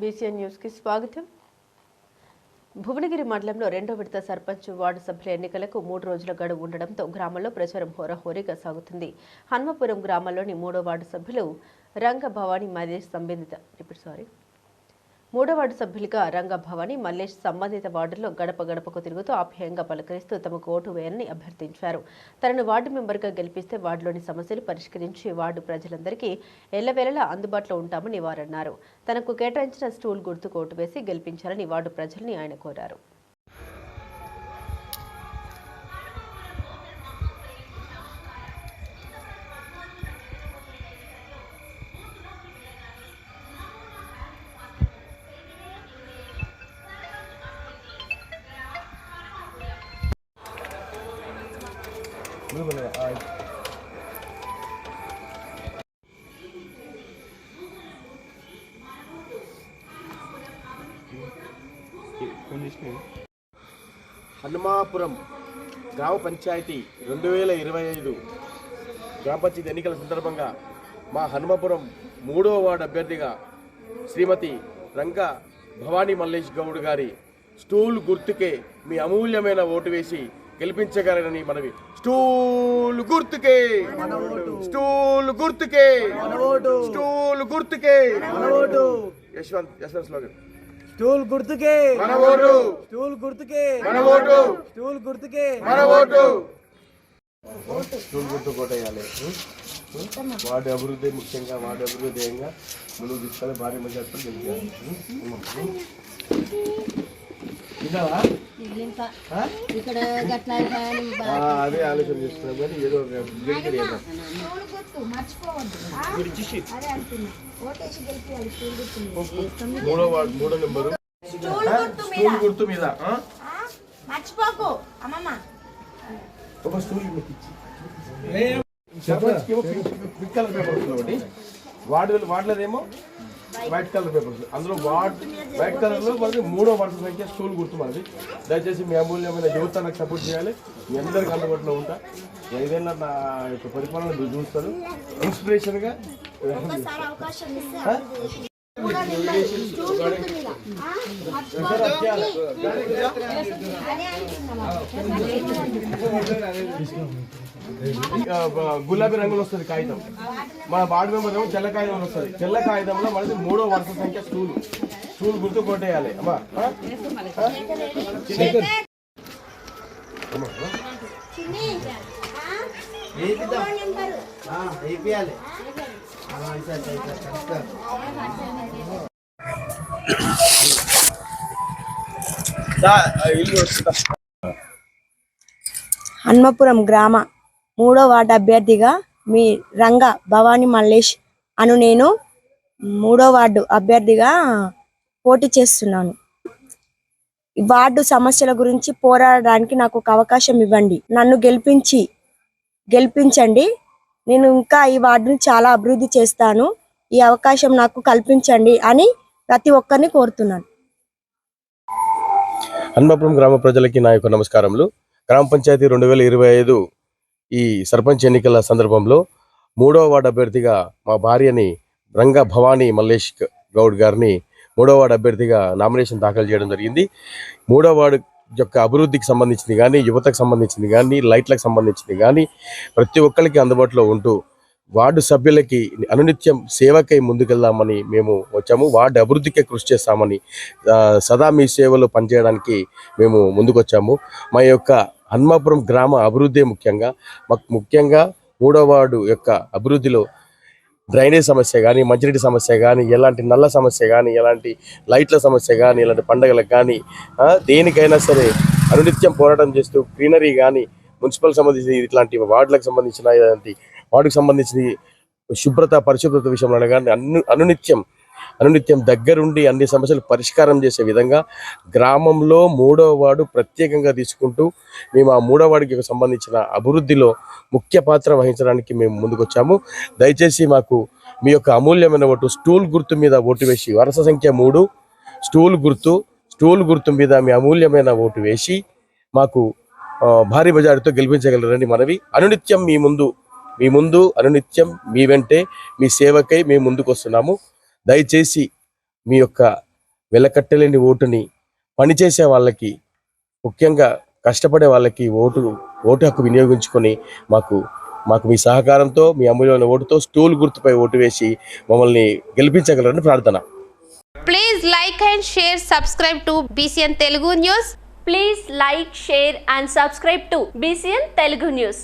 BCN న్యూస్కి స్వాగతం. భువనగిరి మండలంలో రెండో విడత సర్పంచ్ వార్డు సభ్యుల ఎన్నికలకు మూడు రోజుల గడువు ఉండడంతో గ్రామంలో ప్రచారం హోరాహోరీగా సాగుతుంది. హన్మపురం గ్రామంలోని మూడో వార్డు సభ్యులు రంగ మహేష్ సంబంధిత ఇప్పుడు సారీ మూడో వార్డు సభ్యులుగా రంగభవాని మల్లేష్ సంబంధిత వార్డుల్లో గడప గడపకు తిరుగుతూ ఆప్యాయంగా పలకరిస్తూ తమకు ఓటు వేయాలని అభ్యర్థించారు. తనను వార్డు మెంబర్గా గెలిపిస్తే వార్డులోని సమస్యలు పరిష్కరించి వార్డు ప్రజలందరికీ ఎల్లవేళలా అందుబాటులో ఉంటామని వారన్నారు. తనకు కేటాయించిన స్టూల్ గుర్తుకు ఓటు వేసి గెలిపించాలని వార్డు ప్రజల్ని ఆయన కోరారు. హనుమాపురం గ్రామ పంచాయతీ రెండు వేల ఇరవై ఐదు గ్రామ పంచాయతీ ఎన్నికల సందర్భంగా మా హనుమాపురం మూడవ వార్డు అభ్యర్థిగా శ్రీమతి రంగ భవానీ మల్లేష్ గౌడ్ గారి స్టూల్ గుర్తుకే మీ అమూల్యమైన ఓటు వేసి గెలిపించగలరని మనవి. స్టూల్ గుర్తుకే. స్టూల్ గుర్తుకే. స్టూల్ గుర్తుకే. యశ్వంత్ యశ్వంత్ స్లోగన్ స్టూల్ గుర్తుకే. మన ఓటు స్టూల్ గుర్తుకే. మన ఓటు స్టూల్ గుర్తుకే. మన ఓటు స్టూల్ గుర్తు కోటేయాలి వార్డు అభివృద్ధి ముఖ్యంగా వార్డు అభివృద్ధి ధ్యేయంగా ముందుకు తీసుకెళ్ళి భారీ విన్నావా? ఆ? ఇక్కడ గట్ల అయిపోయాను. ఆ, అదే ఆలోచన చేస్తున్నాం కానీ ఏదో మూడో వార్డు మూడో నెంబరు స్టూల్ గుర్తు మీద స్టూల్ గుర్తు మీద ఆ? ఆ? మర్చిపోకు అమ్మమ్మ ఒక స్టూల్ సర్పంచ్కి ఏమో పింక్ పింక్ కలర్ పేపర్ వస్తుంది ఒకటి వార్డు వార్డులదేమో వైట్ కలర్ పేపర్స్ అందులో వార్డ్ వైట్ కలర్లో మనకి మూడో వరుస సంఖ్య స్టూల్ గుర్తు మనది. దయచేసి మీ అమూల్యమైన యువత నాకు సపోర్ట్ చేయాలి. మీ అందరికి అందుబాటులో ఉంటా. ఐదేళ్ళ నా యొక్క పరిపాలన మీరు చూస్తారు. ఇన్స్పిరేషన్ గులాబీ రంగులో వస్తుంది కాగితం. మన వార్డు మెంబర్ ఏమో తెల్ల కాగితం వస్తుంది. తెల్ల కాగితంలో మనది మూడో వరుస సంఖ్య స్టూల్ స్టూల్ గుర్తు కొట్టేయాలి. అమ్మా హన్మపురం గ్రామ. మూడో వార్డు అభ్యర్థిగా మీ రంగ భవానీ మల్లేష్ అను నేను మూడో వార్డు అభ్యర్థిగా పోటీ చేస్తున్నాను. ఈ వార్డు సమస్యల గురించి పోరాడడానికి నాకు ఒక అవకాశం ఇవ్వండి. నన్ను గెలిపించి గెలిపించండి. నేను ఇంకా ఈ వార్డుని చాలా అభివృద్ధి చేస్తాను. ఈ అవకాశం నాకు కల్పించండి అని ప్రతి ఒక్కరిని కోరుతున్నాను. అన్నపురం గ్రామ ప్రజలకి నా యొక్క నమస్కారములు. గ్రామ పంచాయతీ రెండు వేల ఇరవై ఐదు ఈ సర్పంచ్ ఎన్నికల సందర్భంలో మూడో వార్డు అభ్యర్థిగా మా భార్యని రంగ భవానీ మల్లేష్ గౌడ్ గారిని మూడో వార్డు అభ్యర్థిగా నామినేషన్ దాఖలు చేయడం జరిగింది. మూడో వార్డు యొక్క అభివృద్ధికి సంబంధించింది కానీ యువతకు సంబంధించింది కానీ లైట్లకు సంబంధించింది కానీ ప్రతి ఒక్కరికి అందుబాటులో ఉంటూ వార్డు సభ్యులకి అనునిత్యం సేవకై ముందుకెళ్దామని మేము వచ్చాము. వార్డు అభివృద్ధికి కృషి చేస్తామని సదా మీ సేవలో పనిచేయడానికి మేము ముందుకొచ్చాము. మా యొక్క హన్మాపురం గ్రామ అభివృద్ధి ముఖ్యంగా మాకు ముఖ్యంగా మూడో వార్డు యొక్క అభివృద్ధిలో డ్రైనేజ్ సమస్య కానీ మంచినీటి సమస్య కానీ ఎలాంటి నల్ల సమస్య కానీ ఎలాంటి లైట్ల సమస్య కానీ ఇలాంటి పండగలకు కానీ దేనికైనా సరే అనునిత్యం పోరాటం చేస్తూ గ్రీనరీ కానీ మున్సిపల్ సంబంధించిన ఇట్లాంటి వార్డులకు సంబంధించిన ఇలాంటి వార్డుకు సంబంధించిన శుభ్రత పరిశుభ్రత విషయంలో కానీ అను అనునిత్యం అనునిత్యం దగ్గరుండి అన్ని సమస్యలు పరిష్కారం చేసే విధంగా గ్రామంలో మూడవ వార్డు ప్రత్యేకంగా తీసుకుంటూ మేము ఆ మూడవ వార్డుకి సంబంధించిన అభివృద్ధిలో ముఖ్య పాత్ర వహించడానికి మేము ముందుకొచ్చాము. దయచేసి మాకు మీ యొక్క అమూల్యమైన ఓటు స్టూల్ గుర్తు మీద ఓటు వేసి వరుస సంఖ్య మూడు స్టూల్ గుర్తు స్టూల్ గుర్తు మీద మీ అమూల్యమైన ఓటు వేసి మాకు భారీ బజారుతో గెలిపించగలరని మనవి. అనునిత్యం మీ ముందు మీ ముందు అనునిత్యం మీ వెంటే మీ సేవకై మేము ముందుకు వస్తున్నాము దయచేసి మీ యొక్క వెలకట్టలేని ఓటుని పనిచేసే వాళ్ళకి ముఖ్యంగా కష్టపడే వాళ్ళకి ఓటు ఓటు హక్కు వినియోగించుకొని మాకు మాకు మీ సహకారంతో మీ అమూల్యమైన ఓటుతో స్టూల్ గుర్తుపై ఓటు వేసి మమ్మల్ని గెలిపించగలరని ప్రార్థన. Please like and share subscribe to BCN Telugu news please like share and subscribe to BCN Telugu news